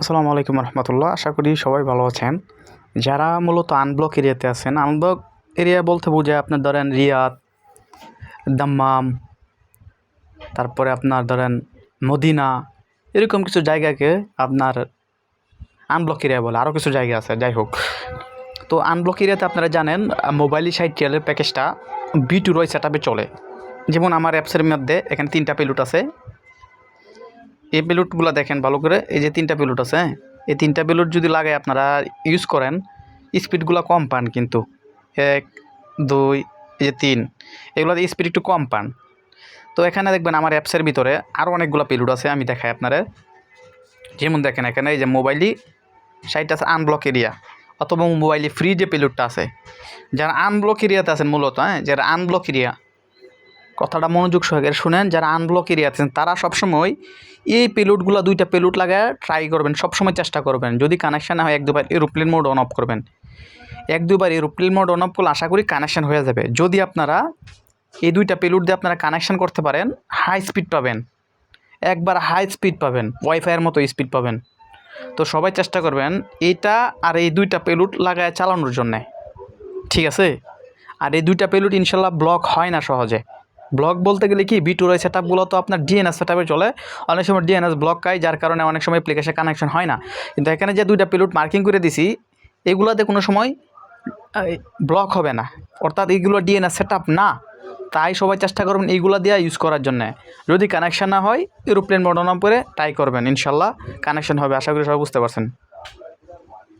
আসসালামু আলাইকুম রহমতুল্লাহ, আশা করি সবাই ভালো আছেন। যারা মূলত আনব্লক এরিয়াতে আছেন আনব্লক এরিয়া বলতে বোঝায় আপনার ধরেন রিয়াদ, দাম্মাম, তারপরে আপনার ধরেন মদিনা, এরকম কিছু জায়গাকে আপনার আনব্লক এরিয়া বলে আরও কিছু জায়গা আছে, যাই হোক। তো আনব্লক এরিয়াতে আপনারা জানেন মোবাইল সাইড টিয়ালের প্যাকেজটা বি টু রয় সেট চলে। যেমন আমার অ্যাপসের মধ্যে এখানে তিনটা পেলুট আছে। এই পেলুটগুলো দেখেন ভালো করে। এই যে তিনটা পেলুট আছে হ্যাঁ? এই তিনটা পেলুট যদি লাগে আপনারা ইউজ করেন স্পিডগুলো কম পান কিন্তু। এক, দুই, এই যে তিন এগুলোতে স্পিড একটু কম পান। তো এখানে দেখবেন আমার অ্যাপসের ভিতরে আরও অনেকগুলো পেলুট আছে, আমি দেখাই আপনারা যেমন দেখেন এখানে এই যে মোবাইলই সাইট আছে আনব্লক এরিয়া অথবা মোবাইলে ফ্রি যে পেলুটটা আছে, যারা আনব্লক এরিয়াতে আছেন মূলত হ্যাঁ? যারা আনব্লক এরিয়া কথাটা মনোযোগ সহকারে শুনেন, যারা আনব্লক এরিয়া আছেন, তারা সবসময় এই পেলুটগুলো দুইটা পেলুট লাগায় ট্রাই করবেন, সবসময় চেষ্টা করবেন। যদি কানেকশান না হয়, এক, দুবার এরোপ্লেন মোড অন অফ করবেন। এক, দুবার এরোপ্লেন মোড অন অফ করলে আশা করি কানেকশান হয়ে যাবে। যদি আপনারা এই দুইটা পেলুট দিয়ে আপনারা কানেকশান করতে পারেন হাই স্পিড পাবেন। একবার হাই স্পিড পাবেন ওয়াইফাইয়ের মতো স্পিড পাবেন। তো সবাই চেষ্টা করবেন এইটা আর এই দুইটা পেলুট লাগায় চালানোর জন্যে। ঠিক আছে? আর এই দুইটা পেলুট ইনশাল্লাহ ব্লক হয় না সহজে। ব্লক বলতে গেলে কি বি টুর সেট আপগুলো তো আপনার ডিএনএস সেট চলে। অনেক সময় ডিএনএস ব্লক খায় যার কারণে অনেক সময় অ্যাপ্লিকেশন কানেকশন হয় না। কিন্তু এখানে যে দুইটা পিলুট মার্কিং করে দিছি, এগুলোতে কোনো সময় ব্লক হবে না। অর্থাৎ এইগুলো ডিএনএস সেট না। তাই সবাই চেষ্টা করবেন এইগুলো দিয়ে ইউজ করার জন্য। যদি কানেকশন না হয়, এরোপ্লেন মডন করে ট্রাই করবেন, ইনশাল্লাহ কানেকশন হবে। আশা করি সবাই বুঝতে পারছেন।